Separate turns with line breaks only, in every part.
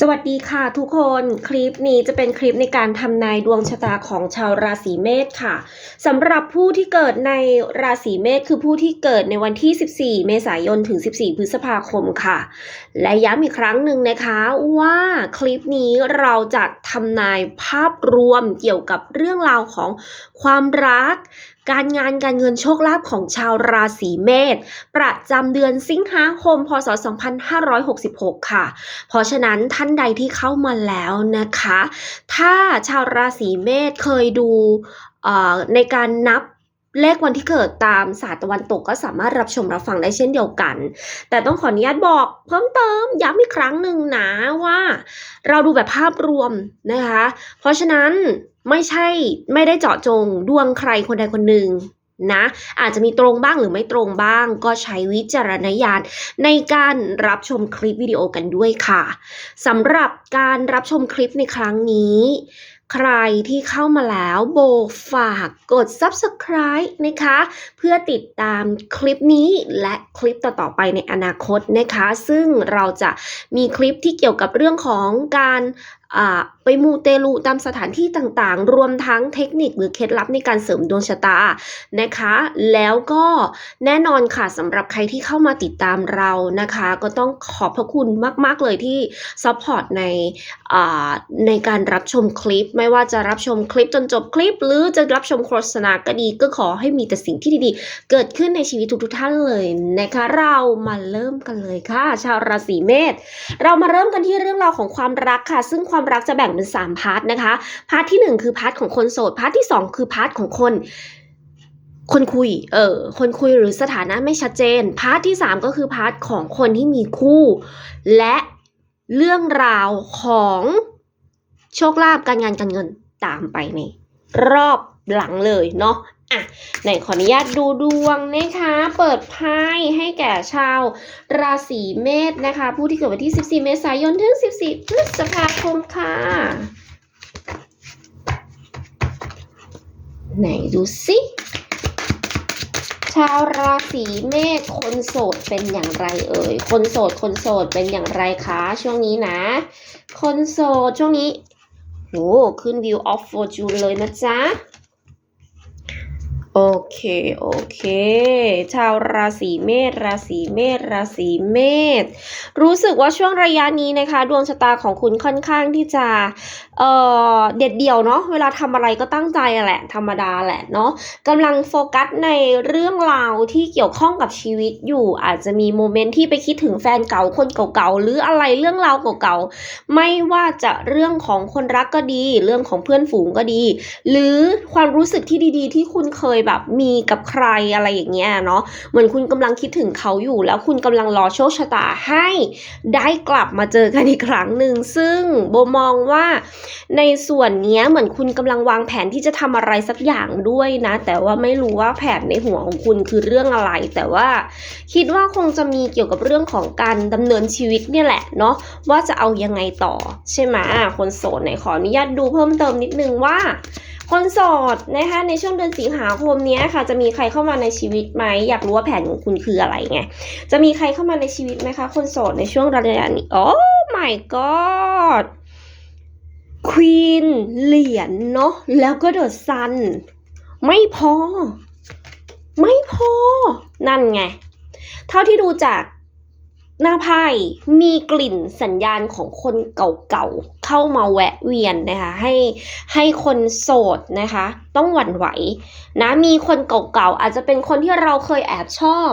สวัสดีค่ะทุกคนคลิปนี้จะเป็นคลิปในการทำนายดวงชะตาของชาวราศีเมษค่ะสำหรับผู้ที่เกิดในราศีเมษคือผู้ที่เกิดในวันที่ 14 เมษายนถึง 14 พฤษภาคมค่ะ และย้ำอีกครั้งหนึ่งนะคะว่าคลิปนี้เราจะทำนายภาพรวมเกี่ยวกับเรื่องราวของความรัก การงานการเงินโชคลาภของชาวราศีเมษประจำเดือนสิงหาคม พศ 2566 ค่ะ เพราะฉะนั้นท่านใดที่เข้ามาแล้วนะคะ ถ้าชาวราศีเมษเคยดูเอ่อในการนับ เลขวันที่เกิดตามศาสตร์ตะวันตกก็สามารถรับชมรับฟังได้เช่นเดียวกัน แต่ต้องขออนุญาตบอกเพิ่มเติมย้ำอีกครั้งหนึ่งนะว่า เราดูแบบภาพรวมนะคะ เพราะฉะนั้นไม่ใช่ไม่ได้เจาะจงดวงใครคนใดคนหนึ่งนะอาจจะมีตรงบ้างหรือไม่ตรงบ้าง ก็ใช้วิจารณญาณในการรับชมคลิปวิดีโอกันด้วยค่ะสำหรับการรับชมคลิปในครั้งนี้ ใครที่เข้ามาแล้วโบฝากกด subscribe นะคะ เพื่อติดตามคลิปนี้และคลิปต่อๆไปในอนาคตนะคะ ซึ่งเราจะมีคลิปที่เกี่ยวกับเรื่องของการไปมูเตลูตามสถานที่ต่างๆ รวมทั้งเทคนิคหรือเคล็ดลับในการเสริมดวงชะตานะคะ แล้วก็แน่นอนค่ะสำหรับใครที่เข้ามาติดตามเรานะคะ ก็ต้องขอบพระคุณมากๆเลยที่ซัพพอร์ตในในการรับชมคลิป ไม่ว่าจะรับชมคลิปจนจบคลิป หรือจะรับชมโฆษณาก็ดีก็ขอให้มีแต่สิ่งที่ดีๆ เกิดขึ้นในชีวิตทุกๆท่านเลยนะคะ เรามาเริ่มกันเลยค่ะ ชาวราศีเมษเรามาเริ่มกันที่เรื่องราวของความรักค่ะ ซึ่งความรักจะแบ่งเป็น 3 พาร์ทนะคะ พาร์ทที่ 1 คือพาร์ทของคนโสด พาร์ทที่ 2 คือพาร์ทของคนคนคุย เออ คนคุยหรือสถานะไม่ชัดเจน พาร์ทที่ 3 ก็คือพาร์ทของคนที่มีคู่ และเรื่องราวของโชคลาภการงานการเงินตามไปในรอบหลังเลยเนาะอะไหนขออนุญาตดูดวงนะคะ เปิดไพ่ให้แก่ชาว ราศีเมษนะคะ ผู้ที่เกิดวันที่ 14 เมษายนถึง 14 พฤษภาคมค่ะ ไหนดูสิชาวราศีเมษคนโสดเป็นอย่างไรเอ่ย คนโสดคนโสดเป็นอย่างไรคะช่วงนี้นะ คนโสดช่วงนี้โหขึ้น View of Fortune เลยนะจ๊ะ โอเค โอเค ชาวราศีเมษ ราศีเมษ ราศีเมษ รู้สึกว่าช่วงระยะนี้นะคะ ดวงชะตาของคุณค่อนข้างที่จะเอ่อเด็ดเดี่ยวเนาะเวลาทำอะไรก็ตั้งใจแหละ ธรรมดาแหละเนาะกำลังโฟกัสในเรื่องราวที่เกี่ยวข้องกับชีวิตอยู่ อาจจะมีโมเมนต์ที่ไปคิดถึงแฟนเก่าคนเก่าๆหรืออะไรเรื่องราวเก่าๆไม่ว่าจะเรื่องของคนรักก็ดี เรื่องของเพื่อนฝูงก็ดี หรือความรู้สึกที่ดีๆ ที่คุณเคยแบบมีกับใครอะไรอย่างเงี้ยเนาะเหมือนคุณกำลังคิดถึงเขาอยู่ แล้วคุณกำลังรอโชคชะตาให้ได้กลับมาเจอกันอีกครั้งหนึ่งซึ่งโบมองว่าในส่วนนี้เหมือนคุณกำลังวางแผนที่จะทำอะไรสักอย่างด้วยนะ แต่ว่าไม่รู้ว่าแผนในหัวของคุณคือเรื่องอะไร แต่ว่าคิดว่าคงจะมีเกี่ยวกับเรื่องของการดำเนินชีวิตเนี่ยแหละเนาะว่าจะเอายังไงต่อ ใช่ไหมคนโสดไหนขออนุญาตดูเพิ่มเติมนิดนึงว่าคนโสดนะคะในช่วงเดือนสิงหาคมนี้ค่ะ จะมีใครเข้ามาในชีวิตไหมอยากรู้ว่าแผนของคุณคืออะไรไงจะมีใครเข้ามาในชีวิตไหมคะ คนโสดในช่วงระยะนี้โอ้ my god ควีนเหรียญเนาะแล้วก็เดอะซันไม่พอ ไม่พอ นั่นไง เท่าที่ดูจากหน้าไพ่มีกลิ่นสัญญาณของคนเก่าๆ เข้ามาแวะเวียนนะคะ ให้ให้คนโสดนะคะ ต้องหวั่นไหวนะมีคนเก่าๆ อาจจะเป็นคนที่เราเคยแอบชอบ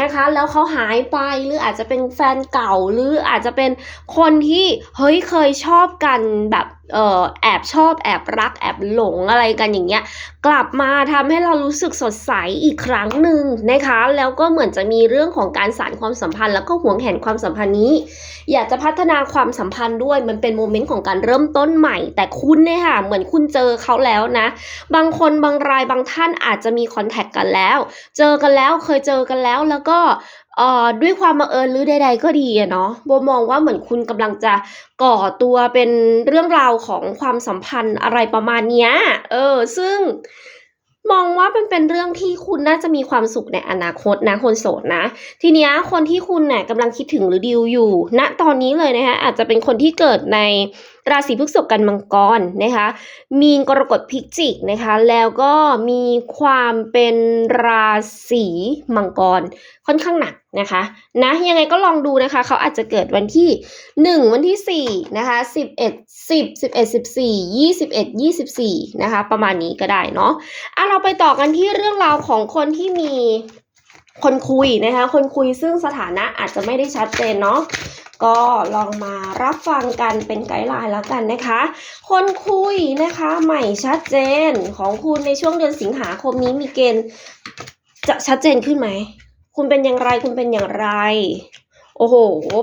นะคะ แล้วเขาหายไปหรืออาจจะเป็นแฟนเก่าหรืออาจจะเป็นคนที่เฮ้ยเคยชอบกันแบบ เออแอบชอบแอบรักแอบหลงอะไรกันอย่างเงี้ยกลับมาทำให้เรารู้สึกสดใสอีกครั้งหนึ่งนะคะ แล้วก็เหมือนจะมีเรื่องของการสานความสัมพันธ์ แล้วก็หวงแหนความสัมพันธ์นี้ อยากจะพัฒนาความสัมพันธ์ด้วยมันเป็นโมเมนต์ของการเริ่มต้นใหม่ แต่คุณเนี่ยค่ะเหมือนคุณเจอเขาแล้วนะ บางคนบางรายบางท่านอาจจะมีคอนแทคกันแล้ว เจอกันแล้วเคยเจอกันแล้วแล้วก็ เอ่อ ด้วยความบังเอิญหรือใด ๆ ก็ดีอะเนาะ โบมองว่าเหมือนคุณกำลังจะก่อตัวเป็นเรื่องราวของความสัมพันธ์ อะไรประมาณเนี้ย เออ ซึ่ง มองว่ามันเป็นเรื่องที่คุณน่าจะมีความสุขในอนาคตนะคนโสดนะ ทีนี้คนที่คุณเนี่ยกำลังคิดถึงหรือดิวอยู่ณตอนนี้เลยนะคะอาจจะเป็นคนที่เกิดในราศีพฤษภกันมังกรนะคะ มีนกรกฎพิจิกนะคะ แล้วก็มีความเป็นราศีมังกรค่อนข้างหนักนะคะนะยังไงก็ลองดูนะคะ เขาอาจจะเกิดวันที่ 1 วันที่ 4 นะคะ 11 10 11 14 21 24 นะคะ ประมาณนี้ก็ได้เนาะอะเราไปต่อกันที่เรื่องราวของคนที่มีคนคุยนะคะ คนคุยซึ่งสถานะอาจจะไม่ได้ชัดเจนเนาะก็ลองมารับฟังกันเป็นไกด์ไลน์แล้วกันนะคะ คนคุยนะคะใหม่ชัดเจนของคุณในช่วงเดือนสิงหาคมนี้มีเกณฑ์จะชัดเจนขึ้นไหม คุณเป็นอย่างไรคุณเป็นอย่างไร โอ้โห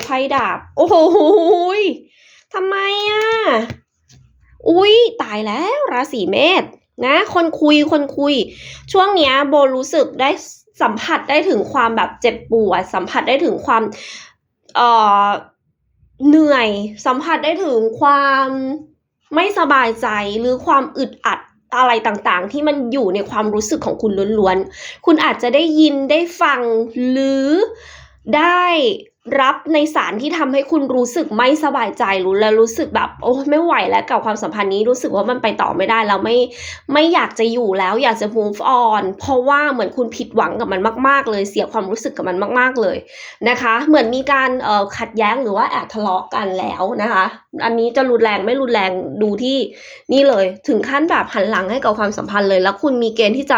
ไพ่ดาบ โอ้โหทำไมอะ อุ๊ย ตายแล้ว ราศีเมษ นะ คนคุยคนคุย ช่วงเนี้ยโบรู้สึกได้สัมผัสได้ถึงความแบบเจ็บปวด สัมผัสได้ถึงความเอ่อเหนื่อย สัมผัสได้ถึงความไม่สบายใจหรือความอึดอัดอะไรต่างๆ ที่มันอยู่ในความรู้สึกของคุณล้วนๆ คุณอาจจะได้ยินได้ฟังหรือได้ รับในสารที่ทำให้คุณรู้สึกไม่สบายใจรู้แล้วรู้สึกแบบโอ้ไม่ไหวแล้วกับความสัมพันธ์นี้รู้สึกว่ามันไปต่อไม่ได้แล้วไม่ไม่อยากจะอยู่แล้วอยากจะ move on เพราะว่าเหมือนคุณผิดหวังกับมันมาก ๆ เลยเสียความรู้สึกกับมันมาก ๆเลยนะคะ เหมือนมีการเอ่อขัดแย้งหรือว่าแอบทะเลาะกันแล้วนะคะ อันนี้จะรุนแรงไม่รุนแรงดูที่นี่เลย ถึงขั้นแบบหันหลังให้กับความสัมพันธ์เลย แล้วคุณมีเกณฑ์ที่จะ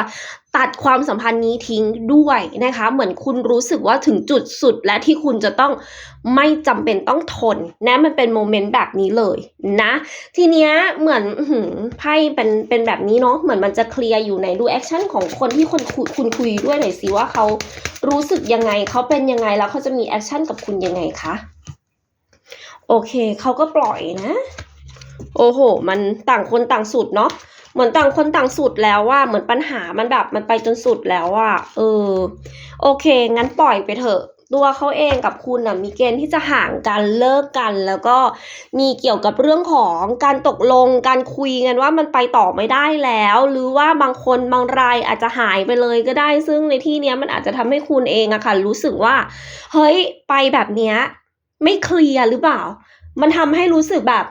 ตัดความสัมพันธ์นี้ทิ้งด้วยนะคะ เหมือนคุณรู้สึกว่าถึงจุดสุดและที่คุณจะต้องไม่จำเป็นต้องทนนะมันเป็นโมเมนต์แบบนี้เลยนะ ทีเนี้ยเหมือนอไพ่เป็นเป็นแบบนี้เนาะเหมือนมันจะเคลียร์อยู่ในดูแอคชั่นของคนที่คนคุยคุณคุยด้วยหน่อยสิว่าเขารู้สึกยังไงเขาเป็นยังไงแล้วเขาจะมีแอคชั่นกับคุณยังไงคะโอเคเขาก็ปล่อยนะ โอ้โห มันต่างคนต่างสุดเนาะ เหมือนต่างคนต่างสุดแล้วว่าเหมือนปัญหามันแบบมันไปจนสุดแล้วว่าเออ โอเค งั้นปล่อยไปเถอะ ตัวเขาเองกับคุณน่ะมีเกณฑ์ที่จะห่างกันเลิกกัน แล้วก็มีเกี่ยวกับเรื่องของการตกลงการคุยกันว่ามันไปต่อไม่ได้แล้ว หรือว่าบางคนบางรายอาจจะหายไปเลยก็ได้ ซึ่งในที่เนี้ยมันอาจจะทำให้คุณเองอะค่ะรู้สึกว่า เฮ้ยไปแบบเนี้ยไม่เคลียร์หรือเปล่า มันทำให้รู้สึกแบบ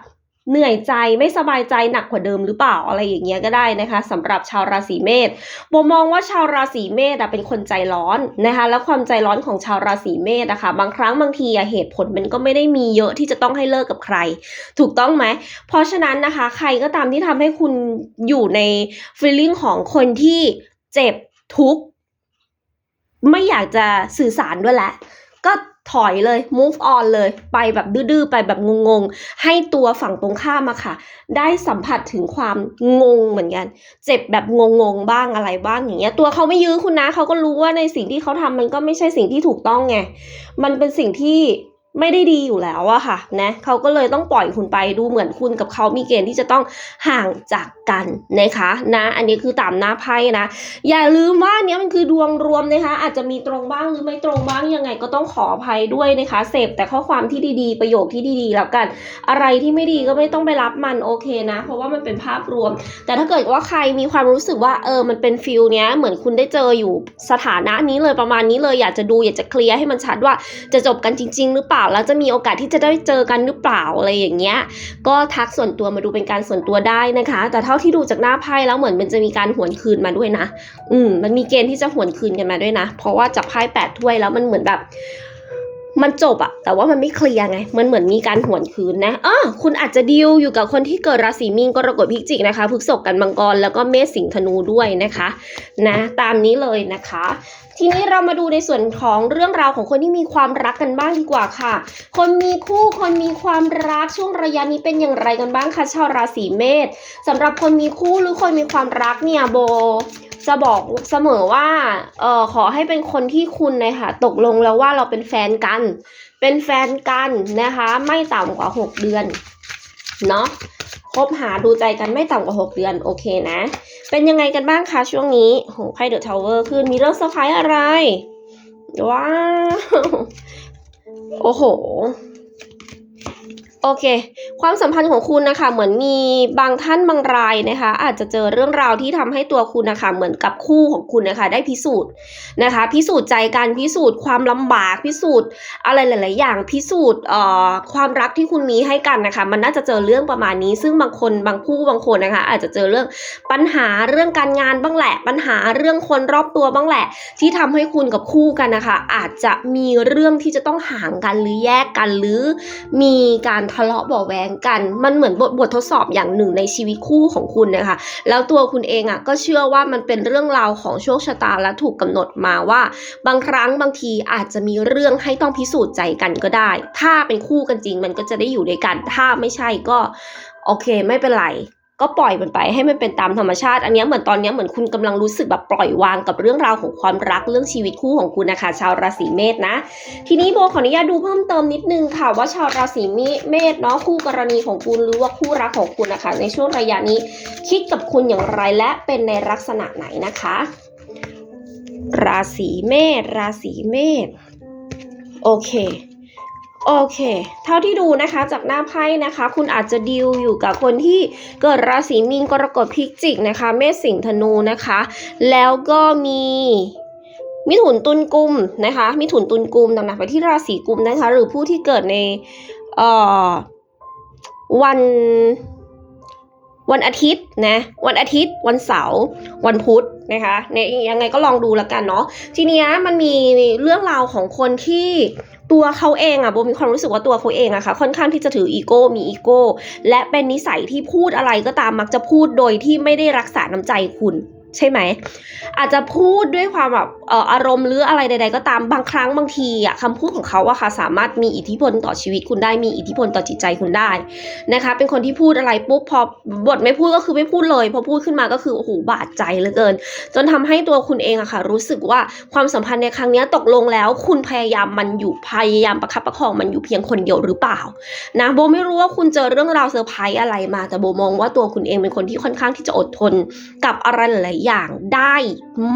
เหนื่อยใจไม่สบายใจหนักกว่าเดิมหรือเปล่าอะไรอย่างเงี้ยก็ได้นะคะสำหรับชาวราศีเมษโบมองว่าชาวราศีเมษอะเป็นคนใจร้อนนะคะแล้วความใจร้อนของชาวราศีเมษอะค่ะบางครั้งบางทีอะเหตุผลมันก็ไม่ได้มีเยอะที่จะต้องให้เลิกกับใคร ถูกต้องไหมเพราะฉะนั้นนะคะ ใครก็ตามที่ทำให้คุณอยู่ใน feeling ของคนที่เจ็บทุกข์ไม่อยากจะสื่อสารด้วยแหละก็ ถอยเลย move on เลย ไปแบบดื้อๆ ไปแบบงงๆ ให้ตัวฝั่งตรงข้ามอะค่ะ ได้สัมผัสถึงความงงเหมือนกัน เจ็บแบบงงๆ บ้างอะไรบ้างอย่างเงี้ย ตัวเขาไม่ยื้อคุณนะ เขาก็รู้ว่าในสิ่งที่เขาทำมันก็ไม่ใช่สิ่งที่ถูกต้องไง มันเป็นสิ่งที่ ไม่ได้ดีอยู่แล้วอะค่ะนะเขาก็เลยต้องปล่อยคุณไปดูเหมือนคุณกับเขามีเกณฑ์ที่จะต้องห่างจากกันนะคะนะ อันนี้คือตามหน้าไพ่นะ อย่าลืมว่าเนี้ยมันคือดวงรวมนะคะ อาจจะมีตรงบ้างหรือไม่ตรงบ้างยังไงก็ต้องขออภัยด้วยนะคะเสพแต่ข้อความที่ดีๆ ประโยคที่ดีๆแล้วกัน อะไรที่ไม่ดีก็ไม่ต้องไปรับมันโอเคนะ เพราะว่ามันเป็นภาพรวม แต่ถ้าเกิดว่าใครมีความรู้สึกว่าเออมันเป็นฟิลเนี้ยเหมือนคุณได้เจออยู่สถานะนี้เลยประมาณนี้เลยอยากจะดูอยากจะเคลียร์ให้มันชัดว่าจะจบกันจริง ๆ หรือเปล่าแล้วจะมีโอกาสที่จะได้เจอกันหรือเปล่าอะไรอย่างเงี้ย ก็ทักส่วนตัวมาดูเป็นการส่วนตัวได้นะคะ แต่เท่าที่ดูจากหน้าไพ่แล้วเหมือนมันจะมีการหวนคืนมาด้วยนะ อืมมันมีเกณฑ์ที่จะหวนคืนกันมาด้วยนะ เพราะว่าจับไพ่แปดถ้วยแล้วมันเหมือนแบบ มันจบอะแต่ว่ามันไม่เคลียร์ไง มันเหมือนมีการหวนคืนนะอ้อคุณอาจจะดีลอยู่กับคนที่เกิดราศีมีนกรกฎพิจิกนะคะพฤษภกันมังกรแล้วก็เมษสิงห์ธนูด้วยนะคะนะตามนี้เลยนะคะ ทีนี้เรามาดูในส่วนของเรื่องราวของคนที่มีความรักกันบ้างดีกว่าค่ะ คนมีคู่คนมีความรักช่วงระยะนี้เป็นอย่างไรกันบ้างคะชาวราศีเมษสำหรับคนมีคู่หรือคนมีความรักเนี่ยโบ จะบอกเสมอว่าเออขอให้เป็นคนที่คุณนะคะตกลงแล้วว่าเราเป็นแฟนกัน เป็นแฟนกันนะคะ ไม่ต่ำกว่า 6 เดือนเนาะคบหาดูใจกันไม่ต่ำกว่า 6 เดือนโอเคนะ เป็นยังไงกันบ้างคะช่วงนี้โหไพ่เดอะทาวเวอร์ขึ้นมีเรื่องเซอร์ไพรส์อะไร ว้าว โอ้โห โอเค ความสัมพันธ์ของคุณนะคะ เหมือนมีบางท่านบางรายนะคะ อาจจะเจอเรื่องราวที่ทำให้ตัวคุณนะคะ เหมือนกับคู่ของคุณนะคะ ได้พิสูจน์นะคะ พิสูจน์ใจกันพิสูจน์ความลำบากพิสูจน์อะไรหลาย ๆ อย่างพิสูจน์เอ่อความรักที่คุณมีให้กันนะคะ มันน่าจะเจอเรื่องประมาณนี้ ซึ่งบางคนบางผู้บางคนนะคะ อาจจะเจอเรื่องปัญหาเรื่องการงานบ้างแหละ ปัญหาเรื่องคนรอบตัวบ้างแหละ ที่ทำให้คุณกับคู่กันนะคะ อาจจะมีเรื่องที่จะต้องห่างกันหรือแยกกันหรือมีการทะเลาะบอแวงกัน มันเหมือนบทบททดสอบอย่างหนึ่งในชีวิตคู่ของคุณนะคะ แล้วตัวคุณเองอะก็เชื่อว่ามันเป็นเรื่องราวของโชคชะตาและถูกกำหนดมาว่า บางครั้งบางทีอาจจะมีเรื่องให้ต้องพิสูจน์ใจกันก็ได้ ถ้าเป็นคู่กันจริงมันก็จะได้อยู่ด้วยกัน ถ้าไม่ใช่ก็ โอเคไม่เป็นไร ก็ปล่อยมันไปให้มันเป็นตามธรรมชาติ อันนี้เหมือนตอนนี้เหมือนคุณกำลังรู้สึกแบบปล่อยวางกับเรื่องราวของความรักเรื่องชีวิตคู่ของคุณนะคะชาวราศีเมษนะ ทีนี้โบขออนุญาตดูเพิ่มเติมนิดนึงค่ะว่าชาวราศีเมษเนาะคู่กรณีของคุณหรือว่าคู่รักของคุณนะคะ ในช่วงระยะนี้คิดกับคุณอย่างไรและเป็นในลักษณะไหนนะคะ ราศีเมษราศีเมษโอเค โอเค เท่าที่ดูนะคะจากหน้าไพ่นะคะ คุณอาจจะดิวอยู่กับคนที่เกิดราศีมีนกรกฎพิจิกนะคะ เมษสิงห์ธนูนะคะ แล้วก็มีมิถุนตุลกุมนะคะ มิถุนตุลกุมต่างๆไปที่ราศีกุมนะคะ หรือผู้ที่เกิดในเอ่อวันวันอาทิตย์นะ วันอาทิตย์ วันเสาร์ วันพุธ นะคะเนี่ยยังไงก็ลองดูแล้วกันเนาะทีเนี้ยมันมีเรื่องราวของคนที่ตัวเขาเองอะโบมีความรู้สึกว่าตัวเขาเองอะค่ะค่อนข้างที่จะถืออีโก้มีอีโก้และเป็นนิสัยที่พูดอะไรก็ตามมักจะพูดโดยที่ไม่ได้รักษาน้ำใจคุณใช่ไหม อาจจะพูดด้วยความแบบ อารมณ์หรืออะไรใด ๆ ก็ตามบางครั้งบางทีอะคำพูดของเขาอะค่ะสามารถมีอิทธิพลต่อชีวิตคุณได้มีอิทธิพลต่อจิตใจคุณได้นะคะ เป็นคนที่พูดอะไรปุ๊บพอบทไม่พูดก็คือไม่พูดเลยพอพูดขึ้นมาก็คือโอ้โหบาดใจเหลือเกิน จนทำให้ตัวคุณเองอะค่ะ รู้สึกว่าความสัมพันธ์ในครั้งนี้ตกลงแล้ว คุณพยายามมันอยู่พยายามประคับประคองมันอยู่เพียงคนเดียวหรือเปล่านะโบไม่รู้ว่าคุณเจอเรื่องราวเซอร์ไพรส์อะไรมาแต่โบมองว่าตัวคุณเองเป็นคนที่ค่อนข้างที่จะอดทนกับอะไรหลายอย่างได้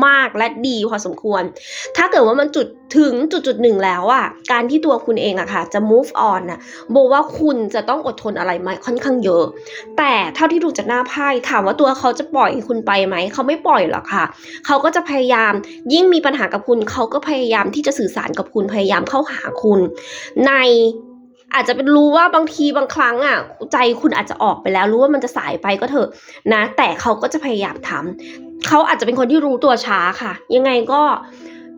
มากและดีพอสมควรถ้าเกิดว่ามันจุดถึงจุดจุดหนึ่งแล้วอะการที่ตัวคุณเองอะค่ะ จะ move on นะโบว่าคุณจะต้องอดทนอะไรมาค่อนข้างเยอะ แต่เท่าที่ดูจากหน้าไพ่ถามว่าตัวเขาจะปล่อยคุณไปไหม เขาไม่ปล่อยหรอกค่ะ เขาก็จะพยายามยิ่งมีปัญหากับคุณ เขาก็พยายามที่จะสื่อสารกับคุณพยายามเข้าหาคุณ ใน อาจจะเป็นรู้ว่าบางทีบางครั้งอะใจคุณอาจจะออกไปแล้ว รู้ว่ามันจะสายไปก็เถอะนะ แต่เขาก็จะพยายามทำเขาอาจจะเป็นคนที่รู้ตัวช้าค่ะ ยังไงก็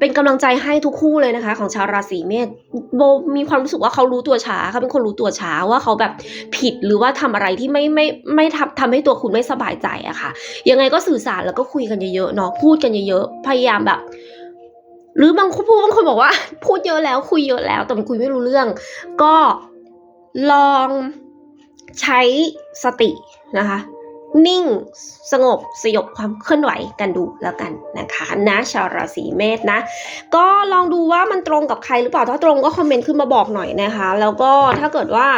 เป็นกำลังใจให้ทุกคู่เลยนะคะ ของชาวราศีเมษโบมีความรู้สึกว่าเขารู้ตัวช้าเขาเป็นคนรู้ตัวช้าว่าเขาแบบผิดหรือว่าทำอะไรที่ไม่ไม่ไม่ทำทำให้ตัวคุณไม่สบายใจอะค่ะ ยังไงก็สื่อสารแล้วก็คุยกันเยอะๆเนาะพูดกันเยอะๆพยายามแบบ หรือบางผู้บางคนบอกว่า พูดเยอะแล้วคุยเยอะแล้วแต่มันคุยไม่รู้เรื่อง ก็ลองใช้สตินะคะ นิ่งสงบสยบความเคลื่อนไหวกันดูแล้วกันนะคะนะชาวราศีเมษนะ ก็ลองดูว่ามันตรงกับใครหรือเปล่าถ้าตรงก็คอมเมนต์ขึ้นมาบอกหน่อยนะคะ แล้วก็ถ้าเกิดว่า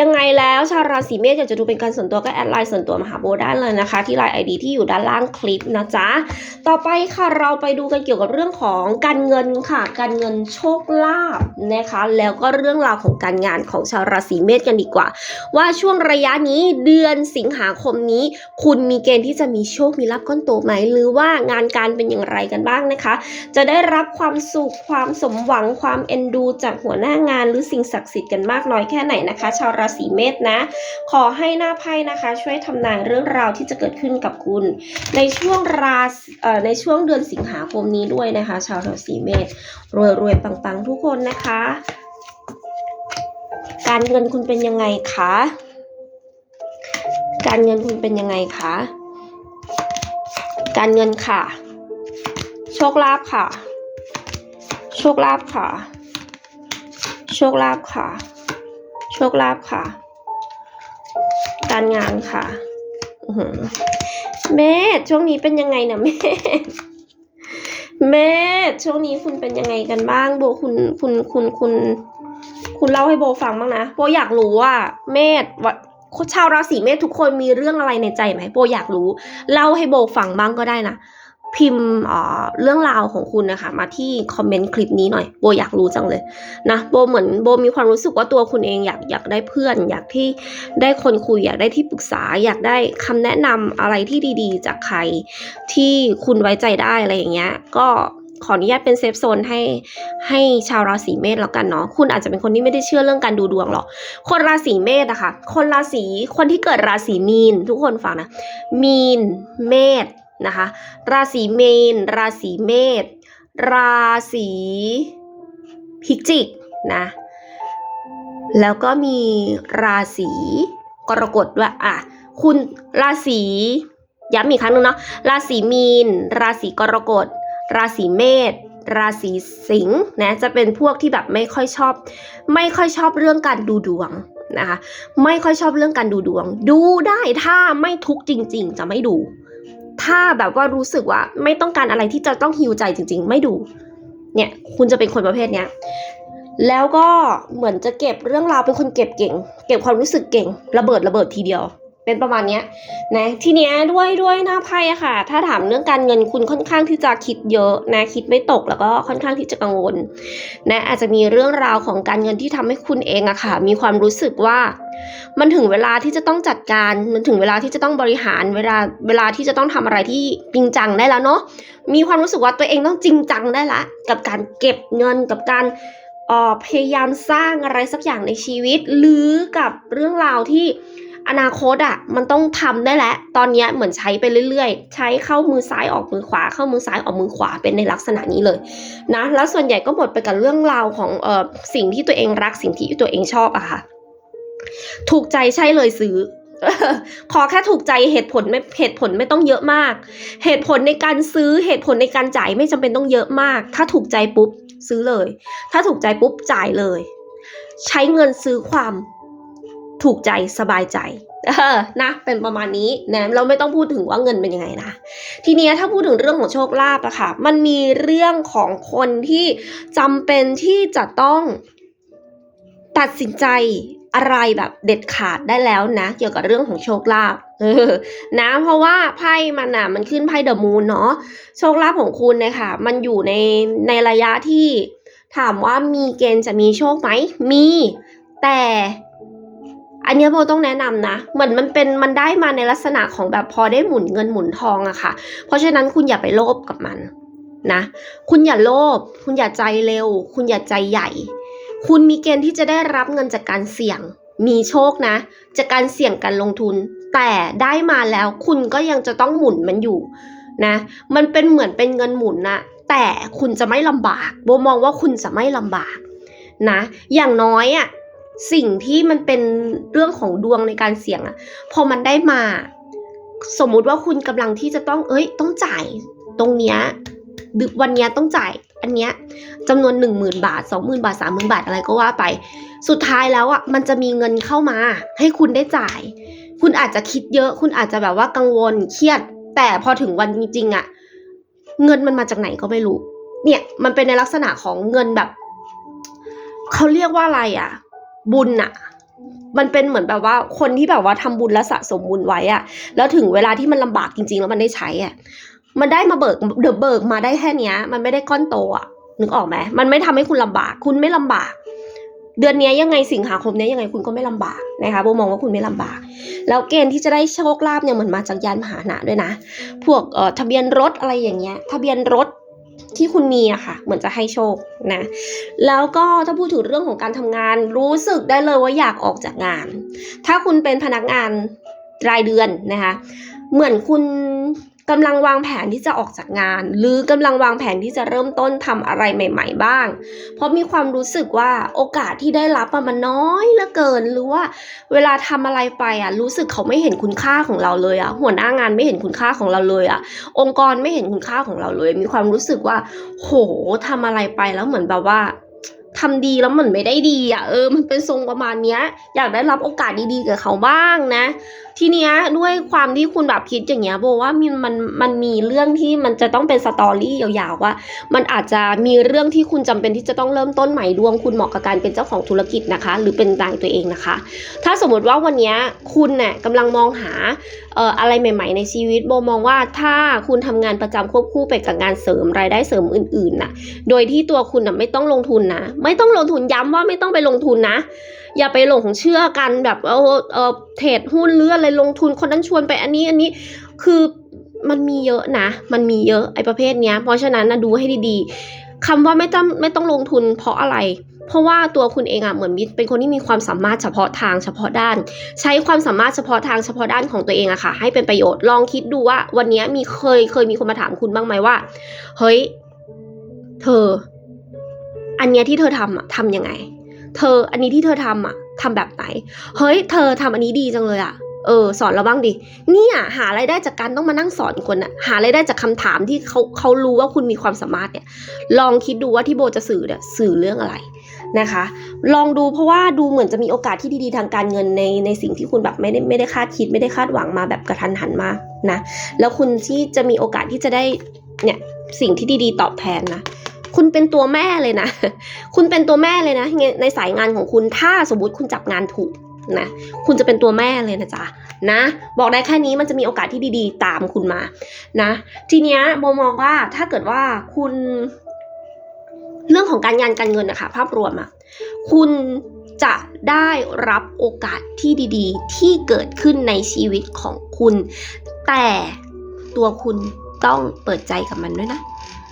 ยังไงแล้วชาวราศีเมษอยากจะดูเป็นการส่วนตัวก็แอดไลน์ส่วนตัวมาหาโบได้เลยนะคะ ที่ไลน์ไอดีที่อยู่ด้านล่างคลิปนะจ๊ะต่อไปค่ะเราไปดูกันเกี่ยวกับเรื่องของการเงินค่ะ การเงินโชคลาภนะคะ แล้วก็เรื่องราวของการงานของชาวราศีเมษกันดีกว่า ว่าช่วงระยะนี้เดือนสิงหาคมนี้คุณมีเกณฑ์ที่จะมีโชคมีลาภก้อนโตไหม หรือว่างานการเป็นอย่างไรกันบ้างนะคะ จะได้รับความสุขความสมหวังความเอ็นดู จากหัวหน้างานหรือสิ่งศักดิ์สิทธิ์กันมากน้อยแค่ไหนนะคะ ชาวราศีเมษนะ ขอให้หน้าไพ่นะคะ ช่วยทำนายเรื่องราวที่จะเกิดขึ้นกับคุณ ในช่วงราศีในช่วงเดือนสิงหาคมนี้ด้วยนะคะ ชาวราศีเมษรวยรวยๆปังๆ ทุกคนนะคะ การเงินคุณเป็นยังไงคะ การเงินคุณเป็นยังไงคะ การเงินค่ะ โชคลาภค่ะ โชคลาภค่ะ โชคลาภค่ะ โชคลาภค่ะ การงานค่ะแม่ช่วงนี้เป็นยังไงนะแม่แม่ช่วงนี้คุณเป็นยังไงกันบ้างโบคุณคุณคุณคุณ คุณเล่าให้โบฟังบ้างนะโบอยากรู้ว่าเมษว่ ชาวราศีเมษทุกคนมีเรื่องอะไรในใจไหมโบอยากรู้ เล่าให้โบฟังบ้างก็ได้นะพิมพ์เอ่อเรื่องราวของคุณนะคะ มาที่คอมเมนต์คลิปนี้หน่อยโบอยากรู้จังเลยนะโบเหมือนโบมีความรู้สึกว่าตัวคุณเองอยากอยากได้เพื่อน อยากที่ได้คนคุยอยากได้ที่ปรึกษา อยากได้คำแนะนำอะไรที่ดีๆ จากใครที่คุณไว้ใจได้อะไรอย่างเงี้ย ก็ ขออนุญาตเป็นเซฟโซนให้ให้ชาวราศีเมษแล้วกันเนาะคุณอาจจะเป็นคนที่ไม่ได้เชื่อเรื่องการดูดวงหรอกคนราศีเมษอะค่ะ คนราศีคนที่เกิดราศีมีน ทุกคนฟังนะ มีน เมษนะคะ ราศีมีนราศีเมษราศีพิจิกนะแล้วก็มีราศีกรกฎด้วยอะคุณราศีย้ำอีกครั้งหนึงเนาะราศีมีน ราศีกรกฎ ราศีเมษราศีสิงห์นะจะเป็นพวกที่แบบไม่ค่อยชอบ ไม่ค่อยชอบเรื่องการดูดวงนะคะไม่ค่อยชอบเรื่องการดูดวง ดูได้ถ้าไม่ทุกจริง ๆ จะไม่ดู ถ้าแบบว่ารู้สึกว่าไม่ต้องการอะไรที่จะต้องฮิวใจจริง ๆ ไม่ดู เนี่ยคุณจะเป็นคนประเภทเนี้ยแล้วก็เหมือนจะเก็บเรื่องราวเป็นคนเก็บเก่ง เก็บความรู้สึกเก่ง ระเบิดระเบิดทีเดียว เป็นประมาณเนี้ยนะทีเนี้ยด้วยด้วยหน้าไพ่อะค่ะ ถ้าถามเรื่องการเงินคุณค่อนข้างที่จะคิดเยอะนะคิดไม่ตกแล้วก็ค่อนข้างที่จะกังวลนะอาจจะมีเรื่องราวของการเงินที่ทำให้คุณเองอะค่ะ มีความรู้สึกว่า มันถึงเวลาที่จะต้องจัดการมันถึงเวลาที่จะต้องบริหารเวลาเวลาที่จะต้องทำอะไรที่จริงจังได้แล้วเนาะมีความรู้สึกว่าตัวเองต้องจริงจังได้ละ กับการเก็บเงินกับการออพยายามสร้างอะไรสักอย่างในชีวิต หรือกับเรื่องราวที่ อนาคตอะ่ะมันต้องทำได้แล้วตอนนี้เหมือนใช้ไปเรื่อยๆ ใช้เข้ามือซ้ายออกมือขวา เข้ามือซ้ายออกมือขวาเป็นในลักษณะนี้เลยนะแล้วส่วนใหญ่ก็หมดไปกับเรื่องราวของเอ่อสิ่งที่ตัวเองรักสิ่งที่ตัวเองชอบอะค่ะ ถูกใจใช่เลยซื้อขอแค่ถูกใจเหตุผลไม่เหตุผลไม่ต้องเยอะมาก เหตุผลในการซื้อเหตุผลในการจ่ายไม่จำเป็นต้องเยอะมาก ถ้าถูกใจปุ๊บซื้อเลย ถ้าถูกใจปุ๊บจ่ายเลย ใช้เงินซื้อความ ถูกใจสบายใจเออนะเป็นประมาณนี้นะเราไม่ต้องพูดถึงว่าเงินเป็นยังไงนะ ทีนี้ถ้าพูดถึงเรื่องของโชคลาภอะค่ะ มันมีเรื่องของคนที่จำเป็นที่จะต้องตัดสินใจอะไรแบบเด็ดขาดได้แล้วนะ เกี่ยวกับเรื่องของโชคลาภเออนะเพราะว่าไพ่มันอะมันขึ้นไพ่เดอะมูนเนาะโชคลาภของคุณเนี่ยค่ะมันอยู่ในในระยะที่ถามว่ามีเกณฑ์จะมีโชคไหมมี แต่ อันนี้โบต้องแนะนำนะเหมือนมันเป็นมันได้มาในลักษณะของแบบพอได้หมุนเงินหมุนทองอะค่ะ เพราะฉะนั้นคุณอย่าไปโลภกับมันนะ คุณอย่าโลภคุณอย่าใจเร็ว คุณอย่าใจใหญ่ คุณมีเกณฑ์ที่จะได้รับเงินจากการเสี่ยง มีโชคนะ จากการเสี่ยงการลงทุน แต่ได้มาแล้วคุณก็ยังจะต้องหมุนมันอยู่นะ มันเป็นเหมือนเป็นเงินหมุนนะแต่คุณจะไม่ลำบากโบมองว่าคุณจะไม่ลำบากนะ อย่างน้อยอะ่ะ สิ่งที่มันเป็นเรื่องของดวงในการเสี่ยงอะ่ะพอมันได้มา สมมุติว่าคุณกำลังที่จะต้อง เอ้ย ต้องจ่ายตรงเนี้ยดึกวันเนี้ยต้องจ่าย อันเนี้ยจำนวนหนึ่งหมื่นบาทสองหมื่นบาทสามหมื่นบาทอะไรก็ว่าไป สุดท้ายแล้วอะมันจะมีเงินเข้ามา ให้คุณได้จ่าย คุณอาจจะคิดเยอะ คุณอาจจะแบบว่ากังวลเครียด แต่พอถึงวันจริงๆอะเงินมันมาจากไหนก็ไม่รู้ เนี่ย มันเป็นในลักษณะของเงินแบบเขาเรียกว่าอะไรอะ บุญอะมันเป็นเหมือนแบบว่าคนที่แบบว่าทำบุญและสะสมบุญไว้อะแล้วถึงเวลาที่มันลำบากจริง ๆ แล้วมันได้ใช้อะมันได้มาเบิกเดอะเบิกมาได้แค่เนี้ย มันไม่ได้ก้อนโตอะนึกออกไหมมันไม่ทำให้คุณลำบาก คุณไม่ลำบาก เดือนนี้ยังไงสิงหาคมนี้ยังไงคุณก็ไม่ลำบากนะคะโบมองว่าคุณไม่ลำบาก แล้วเกณฑ์ที่จะได้โชคลาภเนี่ยเหมือนมาจากยานพาหนะด้วยนะ พวกเอ่อทะเบียนรถอะไรอย่างเงี้ย ทะเบียนรถ ที่คุณมีอะค่ะเหมือนจะให้โชคนะแล้วก็ถ้าพูดถึงเรื่องของการทำงานรู้สึกได้เลยว่าอยากออกจากงาน ถ้าคุณเป็นพนักงานรายเดือนนะคะเหมือนคุณ กำลังวางแผนที่จะออกจากงาน หรือกำลังวางแผนที่จะเริ่มต้นทำอะไรใหม่ ๆ บ้าง เพราะมีความรู้สึกว่าโอกาสที่ได้รับอะมันน้อยเหลือเกิน หรือว่าเวลาทำอะไรไปอะรู้สึกเขาไม่เห็นคุณค่าของเราเลยอะหัวหน้างานไม่เห็นคุณค่าของเราเลยอะองค์กรไม่เห็นคุณค่าของเราเลย มีความรู้สึกว่า โหทำอะไรไปแล้วเหมือนแบบว่า ทำดีแล้วมันไม่ได้ดีอะเออ มันเป็นทรงประมาณเนี้ย อยากได้รับโอกาสดีๆกับเขาบ้างนะ ทีเนี้ยด้วยความที่คุณแบบคิดอย่างเงี้ยโบว่ามันมันมันมีเรื่องที่มันจะต้องเป็นสตอรี่ยาวๆว่า มันอาจจะมีเรื่องที่คุณจำเป็นที่จะต้องเริ่มต้นใหม่ดวงคุณเหมาะกับการเป็นเจ้าของธุรกิจนะคะ หรือเป็นนายตัวเองนะคะ ถ้าสมมติว่าวันเนี้ยคุณเนี่ยกำลังมองหา อ่ออะไรใหม่ ๆ ในชีวิตโบมองว่าถ้าคุณทำงานประจำควบคู่ไปกับงานเสริมรายได้เสริมอื่นๆน่ะโดยที่ตัวคุณน่ะไม่ต้องลงทุนนะ ไม่ต้องลงทุนย้ำว่าไม่ต้องไปลงทุนนะ อย่าไปหลงเชื่อกันแบบเออเออเทรดหุ้นหรืออะไรลงทุนคนนั้นชวนไปอันนี้อันนี้คือมันมีเยอะนะ มันมีเยอะไอ้ประเภทเนี้ย เพราะฉะนั้นนะดูให้ดีๆคำว่าไม่ต้องไม่ต้องลงทุนเพราะอะไร เพราะว่าตัวคุณเองอะเหมือนมิเป็นคนที่มีความสามารถเฉพาะทางเฉพาะด้าน ใช้ความสามารถเฉพาะทางเฉพาะด้านของตัวเองอะค่ะ ให้เป็นประโยชน์ลองคิดดูว่า วันนี้มีเคยเคยมีคนมาถามคุณบ้างไหมว่า เฮ้ย เธอ อันเนี้ยที่เธอทำอะทำยังไง เธออันนี้ที่เธอทำอะทำแบบไหน เฮ้ย เธอทำอันนี้ดีจังเลยอะเออสอนเราบ้างดิ เนี่ยหารายได้จากการต้องมานั่งสอนคนอะหารายได้จากคำถามที่เขาเขารู้ว่าคุณมีความสามารถเนี่ย ลองคิดดูว่าที่โบจะสื่อเนี่ยสื่อเรื่องอะไร นะคะ ลองดูเพราะว่าดูเหมือนจะมีโอกาสที่ดีๆทางการเงินในในสิ่งที่คุณแบบไม่ได้ไม่ได้คาดคิดไม่ได้คาดหวังมาแบบกระทันหันมากนะแล้วคุณที่จะมีโอกาสที่จะได้เนี่ยสิ่งที่ดีๆ ตอบแทนนะคุณเป็นตัวแม่เลยนะ คุณเป็นตัวแม่เลยนะ ในสายงานของคุณถ้าสมมติคุณจับงานถูกนะคุณจะเป็นตัวแม่เลยนะจ๊ะนะบอกได้แค่นี้มันจะมีโอกาสที่ดีๆ ตามคุณมานะทีเนี้ยโมมองว่าถ้าเกิดว่าคุณ เรื่องของการงานการเงินนะคะภาพรวมอะคุณจะได้รับโอกาสที่ดีๆ ที่เกิดขึ้นในชีวิตของคุณ แต่ตัวคุณต้องเปิดใจกับมันด้วยนะ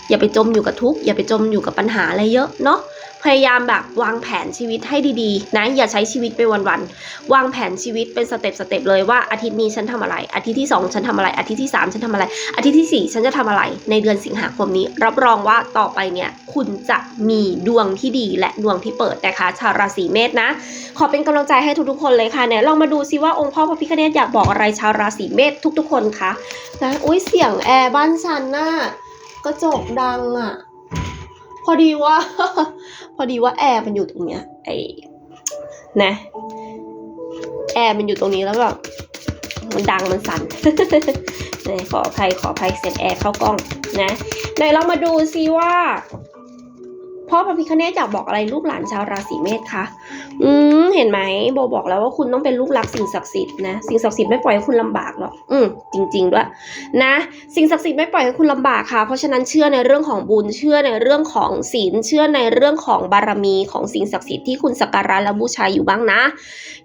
อย่าไปจมอยู่กับทุกข์อย่าไปจมอยู่กับปัญหาอะไรเยอะเนาะพยายามแบบวางแผนชีวิตให้ดีๆ นะอย่าใช้ชีวิตไปวันๆวางแผนชีวิตเป็นสเต็ปสเต็ปเลยว่าอาทิตย์นี้ฉันทำอะไร อาทิตย์ที่สองฉันทำอะไร อาทิตย์ที่สามฉันทำอะไร อาทิตย์ที่สี่ฉันจะทำอะไร ในเดือนสิงหาคมนี้ รับรองว่าต่อไปเนี่ย คุณจะมีดวงที่ดีและดวงที่เปิดนะคะ ชาวราศีเมษนะ ขอเป็นกำลังใจให้ทุกๆคนเลยค่ะเนี่ยลองมาดูซิว่าองค์พ่อพระพิฆเนศอยากบอกอะไรชาวราศีเมษทุกๆคนคะนะอุ้ยเสียงแอร์บ้านฉันน่ะ กระจกดังอะ พอดีว่า พอดีว่าแอร์มันอยู่ตรงเนี้ย ไอ้นะแอร์มันอยู่ตรงนี้แล้วแบบมันดังมันสั่นนะขออภัยขออภัยเสียงแอร์เข้ากล้องนะไหนเรามาดูซิว่า พ่อพระพิคเนตอยากบอกอะไรลูกหลานชาวราศีเมษคะ อืม เห็นไหมโบบอกแล้วว่าคุณต้องเป็นลูกรักสิ่งศักดิ์สิทธิ์นะ สิ่งศักดิ์สิทธิ์ไม่ปล่อยให้คุณลำบากหรอก อืม จริง ๆ ด้วย นะ สิ่งศักดิ์สิทธิ์ไม่ปล่อยให้คุณลำบากค่ะ เพราะฉะนั้นเชื่อในเรื่องของบุญ เชื่อในเรื่องของศีล เชื่อในเรื่องของบารมีของสิ่งศักดิ์สิทธิ์ที่คุณสักการะและบูชาอยู่บ้างนะ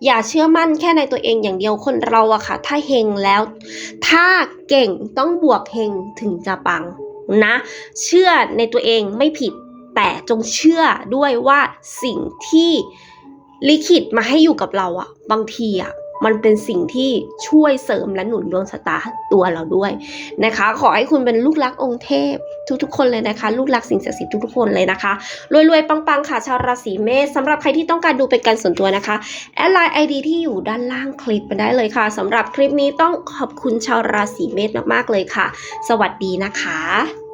อย่าเชื่อมั่นแค่ในตัวเองอย่างเดียว คนเราอะค่ะ ถ้าเฮงแล้ว ถ้าเก่งต้องบวกเฮงถึงจะปังนะ เชื่อในตัวเองไม่ผิด แต่จงเชื่อด้วยว่าสิ่งที่ลิขิตมาให้อยู่กับเราอะบางทีอะมันเป็นสิ่งที่ช่วยเสริมและหนุนดวงชะตาตัวเราด้วยนะคะ ขอให้คุณเป็นลูกรักองค์เทพ ทุกๆ คนเลยนะคะ ลูกรักสิ่งศักดิ์สิทธิ์ทุกๆคนเลยนะคะรวยๆปังๆค่ะชาวราศีเมษสำหรับใครที่ต้องการดูเป็นการส่วนตัวนะคะแอดไลน์ไอดีที่อยู่ด้านล่างคลิปมาได้เลยค่ะสำหรับคลิปนี้ต้องขอบคุณชาวราศีเมษมากๆเลยค่ะ สวัสดีนะคะ